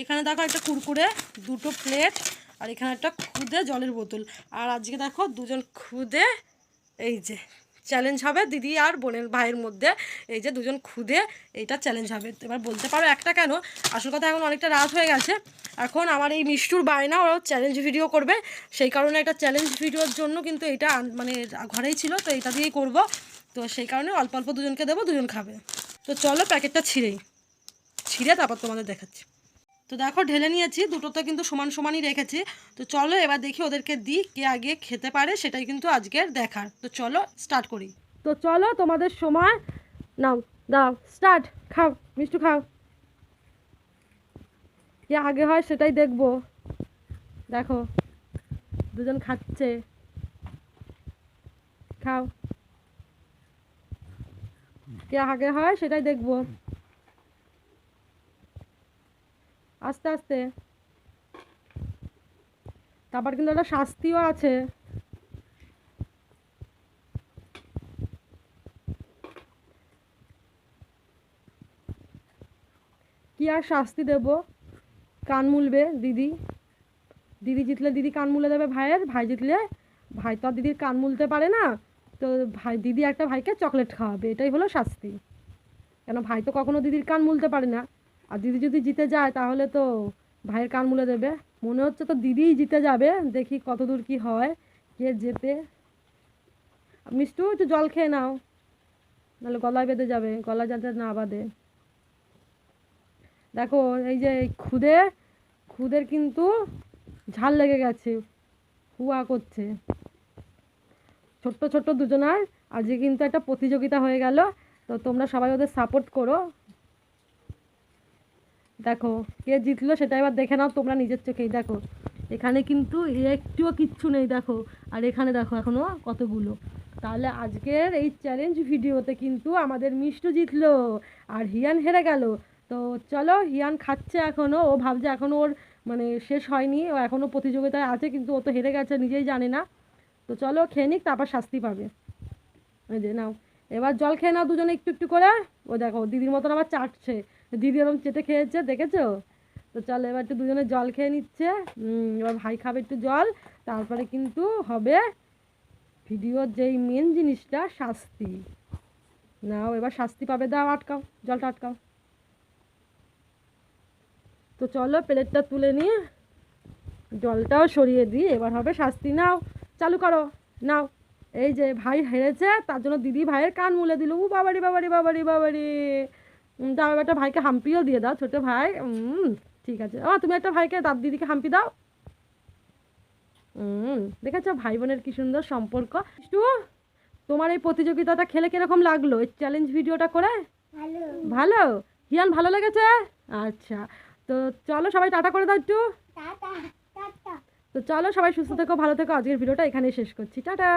এখানে দেখো একটা কুরকুরে, দুটো প্লেট, আর এখানে একটা খুদে জলের বোতল। আর আজকে দেখো দুজন খুদে, এই যে চ্যালেঞ্জ হবে দিদি আর বোনের ভাইয়ের মধ্যে, এই যে দুজন খুদে, এইটা চ্যালেঞ্জ হবে। এবার বলতে পারো একটা কেন? আসল কথা এখন অনেকটা রাত হয়ে গেছে। এখন আমার এই মিষ্টুর বায়না, ওরাও চ্যালেঞ্জ ভিডিও করবে। সেই কারণে একটা চ্যালেঞ্জ ভিডিওর জন্য কিন্তু এটা মানে ঘরেই ছিল, তো এটা দিয়েই করব। তো সেই কারণে অল্প অল্প দুজনকে দেবো, দুজন খাবে। তো চলো প্যাকেটটা ছিঁড়েই। ছিঁড়ে তারপর তোমাদের দেখাচ্ছি। তো দেখো ঢেলে নিয়েছি, দুটোতে কিন্তু সমান সমানই রেখেছি। তো চলো এবার দেখি ওদেরকে দিই, কে আগে খেতে পারে, সেটাই কিন্তু আজকের দেখার। তো চলো স্টার্ট করি। তো চলো তোমাদের সময়, নাও, দাও স্টার্ট খাও, মিষ্টি খাও। কে আগে হয় সেটাই দেখব। দেখো, দুজন খাচ্ছে। খাও। কে আগে হয় সেটাই দেখব। আস্তে আস্তে। তারপর কিন্তু একটা শাস্তিও আছে। কি আর শাস্তি দেব? কান মুলবে দিদি। দিদি জিতলে দিদি কান মুলে দেবে ভাইয়ের, ভাই জিতলে ভাই তো আর দিদির কান মুলতে পারে না। তো ভাই, দিদি একটা ভাইকে চকলেট খাওয়াবে, এটাই হলো শাস্তি। কেন ভাই তো কখনো দিদির কান মুলতে পারে না। আর দিদি যদি জিতে যায় তাহলে তো ভাইয়ের কান মুলে দেবে। মনে হচ্ছে তো দিদিই জিতে যাবে, দেখি কত দূর কী হয়, কে জেতে। মিষ্টু, একটু জল খেয়ে নাও, নাহলে গলায় বেঁধে যাবে গলা যাতে না বাঁধে। দেখো, এই যে খুদে, খুদের কিন্তু ঝাল লেগে গেছে, হুয়া করছে। ছোট্ট ছোট্ট দুজনার, আজকে কিন্তু একটা প্রতিযোগিতা হয়ে গেল, তো তোমরা সবাই ওদের সাপোর্ট করো। দেখো, কে জিতলো সেটা এবার দেখে নাও, তোমরা নিজের চোখেই। দেখো, এখানে কিন্তু একটুও কিচ্ছু নেই, দেখো। আর এখানে দেখো, এখনও কতগুলো। তাহলে আজকের এই চ্যালেঞ্জ ভিডিওতে কিন্তু আমাদের মিষ্টু জিতলো, আর হিয়ান হেরে গেল। তো চলো, হিয়ান খাচ্ছে এখনও ও ভাবছে এখনও ওর মানে শেষ হয়নি, ও এখনও প্রতিযোগিতায় আছে, কিন্তু ও তো হেরে গেছে, নিজেই জানে না। তো চলো, খেয়ে নিক, তারপর শাস্তি পাবে। এই যে, নাও। এবার জল খেয়ে নাও দুজনে একটু একটু করে। ও দেখো, দিদির মতন আবার চাটছে। দিদি এরকম চেটে খেয়েছে, দেখেছ? তো চলো এবার একটু দুজনে জল খেয়ে নিচ্ছে। এবার ভাই খাবে একটু জল, তারপরে কিন্তু হবে ভিডিওর যেই মেন জিনিসটা, শাস্তি। নাও, এবার শাস্তি পাবে, দাও, আটকাও, জলটা আটকাও। তো চলো প্লেটটা তুলে নিয়ে জলটাও সরিয়ে দিই, এবার হবে শাস্তি। নাও, চালু করো, নাও। এই যে ভাই হেরেছে, তার জন্য দিদি ভাইয়ের কান মুলে দিল। উ বাবারি বাবারি বাবারি বাবারি। দাও একটা ভাইকে হাম্পিও দিয়ে দাও ছোটো ভাই। ঠিক আছে। ও তুমি একটা ভাইকে দাদ দিদিকে হাম্পি দাও। দেখেছ ভাই বোনের কি সুন্দর সম্পর্ক? একটু তোমার এই প্রতিযোগিতাটা খেলে কীরকম লাগল? এই চ্যালেঞ্জ ভিডিওটা করে? ভালো। ভালো? হিয়ান ভালো লেগেছে? আচ্ছা। তো চলো সবাই টাটা করে দাও একটু। তো চলো সবাই সুস্থ থেকো ভালো থেকো। আজকের ভিডিওটা এখানেই শেষ করছি। টাটা।